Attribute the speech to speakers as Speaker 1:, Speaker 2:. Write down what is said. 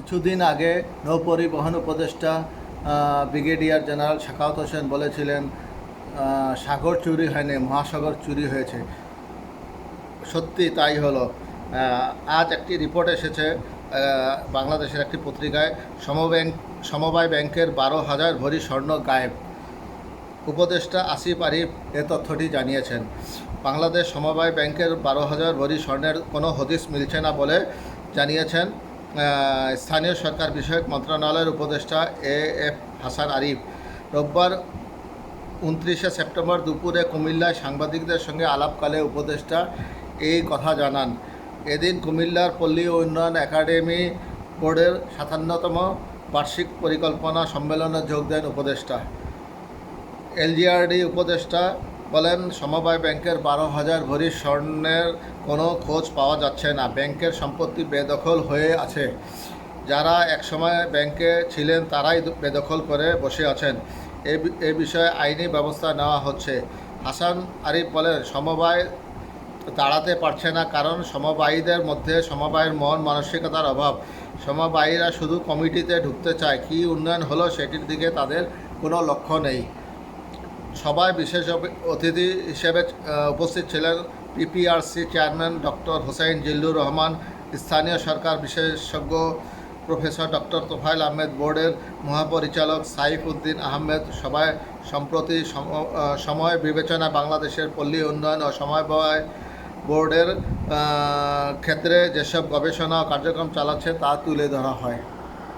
Speaker 1: কিছুদিন আগে নৌপরিবহন উপদেষ্টা ব্রিগেডিয়ার জেনারেল শাখাওয়াত হোসেন বলেছিলেন সাগর চুরি হয়নি, মহাসাগর চুরি হয়েছে। সত্যি তাই হলো। আজ একটি রিপোর্ট এসেছে বাংলাদেশের একটি পত্রিকায় সমব্যাংক সমবায় ব্যাংকের বারো হাজার ভরি স্বর্ণ গায়েব। উপদেষ্টা আসিফ আরিফ এ তথ্যটি জানিয়েছেন। বাংলাদেশ সমবায় ব্যাংকের বারো হাজার ভরি স্বর্ণের কোনো হদিস মিলছে না বলে জানিয়েছেন। স্থানীয় সরকার বিষয়ক মন্ত্রণালয়ের উপদেষ্টা এ এফ হাসান আরিফ রোববার উনত্রিশে সেপ্টেম্বর দুপুরে কুমিল্লায় সাংবাদিকদের সঙ্গে আলাপকালে উপদেষ্টা এই কথা জানান। এদিন কুমিল্লার পল্লী উন্নয়ন একাডেমি বোর্ডের সাতান্নতম বার্ষিক পরিকল্পনা সম্মেলনে যোগ দেন উপদেষ্টা। এলজিআরডি উপদেষ্টা বলেন, সমবায় ব্যাংকের বারো হাজার ভরি স্বর্ণের কোনো খোঁজ পাওয়া যাচ্ছে না। ব্যাংকের সম্পত্তি বেদখল হয়ে আছে। যারা একসময় ব্যাংকে ছিলেন, তারাই বেদখল করে বসে আছেন। এ বিষয়ে আইনি ব্যবস্থা নেওয়া হচ্ছে। হাসান আরিফ বলেন, সমবায় দাঁড়াতে পারছে না কারণ সমবায়ীদের মধ্যে সমবায়ের মন, মানসিকতার অভাব। সমবায়ীরা শুধু কমিটিতে ঢুকতে চায়। কী উন্নয়ন হলো সেটির দিকে তাদের কোনো লক্ষ্য নেই। সভায় বিশেষ অতিথি হিসেবে উপস্থিত ছিলেন PPRC chairman doctor Hossain Zillur Rahman, স্থানীয় সরকার বিশেষজ্ঞ প্রফেসর ডক্টর তোফাইল আহমেদ, বোর্ডের মহাপরিচালক সাইফ উদ্দিন আহমেদ, সভায় সম্প্রতি সম- সময় বিবেচনা বাংলাদেশের পল্লী উন্নয়ন ও সমবায় বোর্ডের ক্ষেত্রে যেসব গবেষণা ও কার্যক্রম চালাচ্ছে তা তুলে ধরা হয়।